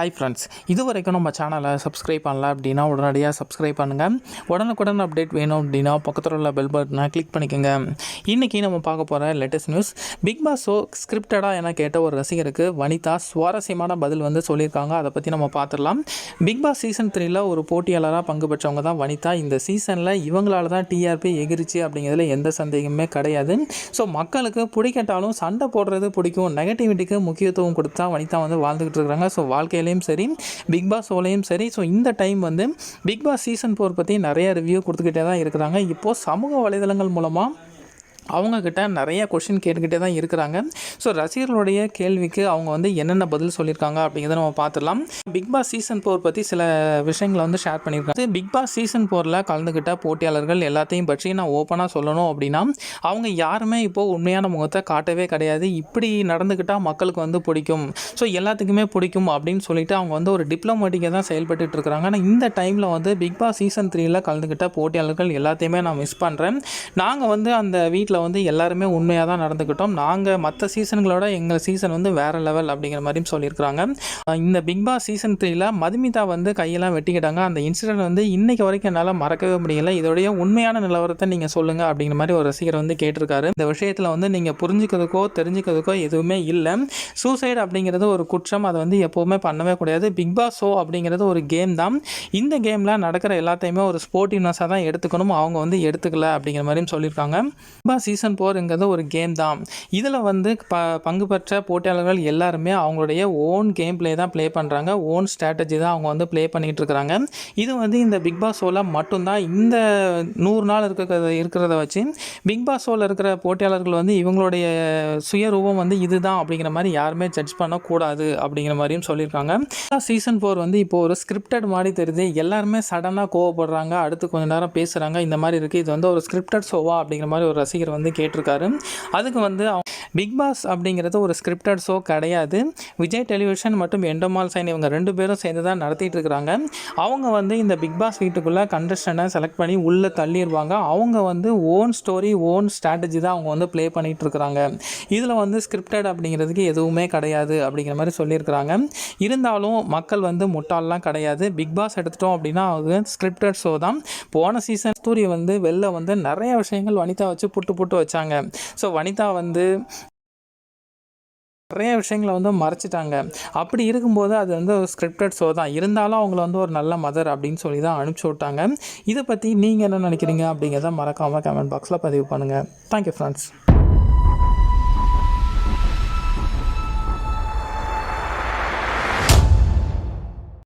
Hi friends இது வரைக்கும் நம்ம சேனலை சப்ஸ்கிரைப் பண்ணல அப்படின்னா உடனடியாக சப்ஸ்கிரைப் பண்ணுங்கள் உடனுக்குடன் அப்டேட் வேணும் அப்படின்னா பக்கத்தில் உள்ள பெல் பட்டனை கிளிக் பண்ணிக்கோங்க. இன்றைக்கி நம்ம பார்க்க போகிற latest news Bigg Boss show ஸ்கிரிப்டடாக என கேட்ட ஒரு ரசிகருக்கு வனிதா சுவாரஸ்யமான பதில் வந்து சொல்லியிருக்காங்க. அதை பற்றி நம்ம பார்த்துடலாம். பிக் பாஸ் சீசன் த்ரீயில் ஒரு போட்டியாளராக பங்கு பெற்றவங்க தான் வனிதா. இந்த சீசனில் இவங்களால தான் டிஆர்பி எகிரிச்சு அப்படிங்கிறதுல எந்த சந்தேகமே கிடையாது. ஸோ மக்களுக்கு பிடிக்கட்டாலும் சண்டை போடுறது பிடிக்கும். நெகட்டிவிட்டிக்கு முக்கியத்துவம் கொடுத்தா வனிதா வந்து வாழ்ந்துக்கிட்டு இருக்கிறாங்க. ஸோ வாழ்க்கையிலையும் சரி பிக் பாஸ் ஷோலையும் சரி. ஸோ இந்த டைம் வந்து பிக் பாஸ் சீசன் ஃபோர் பற்றி நிறைய ரிவ்யூ கொடுத்துக்கிட்டே தான் இருக்கிறாங்க. இப்போது சமூக வலைதளங்கள் மூலமாக அவங்கக்கிட்ட நிறைய கொஷின் கேட்டுக்கிட்டே தான் இருக்கிறாங்க. ஸோ ரசிகர்களுடைய கேள்விக்கு அவங்க வந்து என்னென்ன பதில் சொல்லியிருக்காங்க அப்படிங்கிறத நம்ம பார்த்துடலாம். பிக் பாஸ் சீசன் ஃபோர் பற்றி சில விஷயங்களை வந்து ஷேர் பண்ணியிருக்காங்க. பிக் பாஸ் சீசன் ஃபோரில் கலந்துக்கிட்ட போட்டியாளர்கள் எல்லாத்தையும் பற்றி நான் ஓப்பனாக சொல்லணும் அப்படின்னா அவங்க யாருமே இப்போது உண்மையான முகத்தை காட்டவே கிடையாது. இப்படி நடந்துக்கிட்டால் மக்களுக்கு வந்து பிடிக்கும். ஸோ எல்லாத்துக்குமே பிடிக்கும் அப்படின்னு சொல்லிட்டு அவங்க வந்து ஒரு டிப்ளமேட்டிக்காக தான் செயல்பட்டு இருக்கிறாங்க. ஆனால் இந்த டைமில் வந்து பிக் பாஸ் சீசன் த்ரீயில் கலந்துக்கிட்ட போட்டியாளர்கள் எல்லாத்தையுமே நான் மிஸ் பண்ணுறேன் நாங்கள் வந்து அந்த வீட்டில் வந்து எல்லாருமே உண்மையாக தான் நடந்துக்கிட்டோம் நாங்கள் மற்ற சீசன்களோட எங்கள் சீசன் வந்து வேறு லெவல் அப்படிங்கிற மாதிரியும் சொல்லியிருக்கிறாங்க. இந்த பிக் பாஸ் சீசன் த்ரீல மதுமிதா வந்து கையெல்லாம் வெட்டிக்கிட்டாங்க. அந்த இன்சிடென்ட் வந்து இன்னைக்கு வரைக்கும் என்னால் மறக்கவே முடியல. இதோடைய உண்மையான நிலவரத்தை நீங்கள் சொல்லுங்கள் அப்படிங்கிற மாதிரி ஒரு ரசிகர் வந்து கேட்டிருக்காரு. இந்த விஷயத்தில் வந்து நீங்கள் புரிஞ்சுக்கிறதுக்கோ தெரிஞ்சுக்கிறதுக்கோ எதுவுமே இல்லை. சூசைடு அப்படிங்கிறது ஒரு குற்றம். அதை வந்து எப்போவுமே பண்ணவே கூடாது. பிக் பாஸ் ஷோ அப்படிங்கிறது ஒரு கேம் தான். இந்த கேமில் நடக்கிற எல்லாத்தையுமே ஒரு ஸ்போர்ட்டிவ்னஸாக தான் எடுத்துக்கணும். அவங்க வந்து எடுத்துக்கல அப்படிங்கிற மாதிரியும் சொல்லியிருக்காங்க. பிக் பாஸ் சீசன் போருங்கிறது ஒரு கேம் தான். இதில் வந்து ப பங்கு பெற்ற போட்டியாளர்கள் எல்லாருமே அவங்களுடைய ஓன் கேம் பிளே தான் ப்ளே பண்ணுறாங்க ஓன் ஸ்ட்ராட்டஜி தான் அவங்க வந்து ப்ளே பண்ணிகிட்டு இருக்கிறாங்க. இது வந்து இந்த பிக் பாஸ் ஷோவில் மட்டும்தான் இந்த நூறு நாள் இருக்கிறத இருக்கிறத வச்சு பிக் பாஸ் ஷோவில் இருக்கிற போட்டியாளர்கள் வந்து இவங்களுடைய சுயரூபம் வந்து இதுதான் அப்படிங்கிற மாதிரி யாருமே ஜட்ஜ் பண்ணக்கூடாது அப்படிங்கிற மாதிரியும் சொல்லியிருக்காங்க. சீசன் ஃபோர் வந்து இப்போ ஒரு ஸ்கிரிப்டட் மாதிரி தெரியுது. எல்லாருமே சடனாக கோவப்படுறாங்க. அடுத்து கொஞ்ச நேரம் பேசுகிறாங்க இந்த மாதிரி இருக்குது இது வந்து ஒரு ஸ்கிரிப்டட் ஷோவா அப்படிங்கிற மாதிரி ஒரு ரசிகர் வந்து கேட்டிருக்காரு. அதுக்கு வந்து பிக் பாஸ் அப்படிங்கிறது ஒரு ஸ்கிரிப்டட் ஷோ கிடையாது. விஜய் டெலிவிஷன் மற்றும் எண்டோமால் சைன் இவங்க ரெண்டு பேரும் சேர்ந்து தான் நடத்திட்டு இருக்கிறாங்க. அவங்க வந்து இந்த பிக் பாஸ் வீட்டுக்குள்ளே கண்டஸ்டனை செலக்ட் பண்ணி உள்ளே தள்ளிடுவாங்க. அவங்க வந்து ஓன் ஸ்டோரி ஓன் ஸ்ட்ராட்டஜி தான் அவங்க வந்து ப்ளே பண்ணிகிட்டு இருக்கிறாங்க. இதில் வந்து ஸ்கிரிப்டட் அப்படிங்கிறதுக்கு எதுவுமே கிடையாது அப்படிங்கிற மாதிரி சொல்லியிருக்கிறாங்க. இருந்தாலும் மக்கள் வந்து முட்டாளெலாம் கிடையாது. பிக் பாஸ் எடுத்துட்டோம் அப்படின்னா அது ஸ்கிரிப்டட் ஷோ தான். போன சீசன் கஸ்தூரி வந்து வெளில வந்து நிறைய விஷயங்கள் வனிதா வச்சு புட்டு புட்டு வச்சாங்க. ஸோ வனிதா வந்து நிறைய விஷயங்களை வந்து மறைச்சிட்டாங்க. அப்படி இருக்கும்போது அது வந்து ஒரு ஸ்கிரிப்டட் ஷோ தான். இருந்தாலும் அவங்கள வந்து ஒரு நல்ல மதர் அப்படின்னு சொல்லி தான் அனுப்பிச்சி விட்டாங்க. இதை பற்றி நீங்கள் என்ன நினைக்கிறீங்க அப்படிங்கிறத மறக்காமல் கமெண்ட் பாக்ஸில் பதிவு பண்ணுங்கள் தேங்க்யூ ஃப்ரெண்ட்ஸ்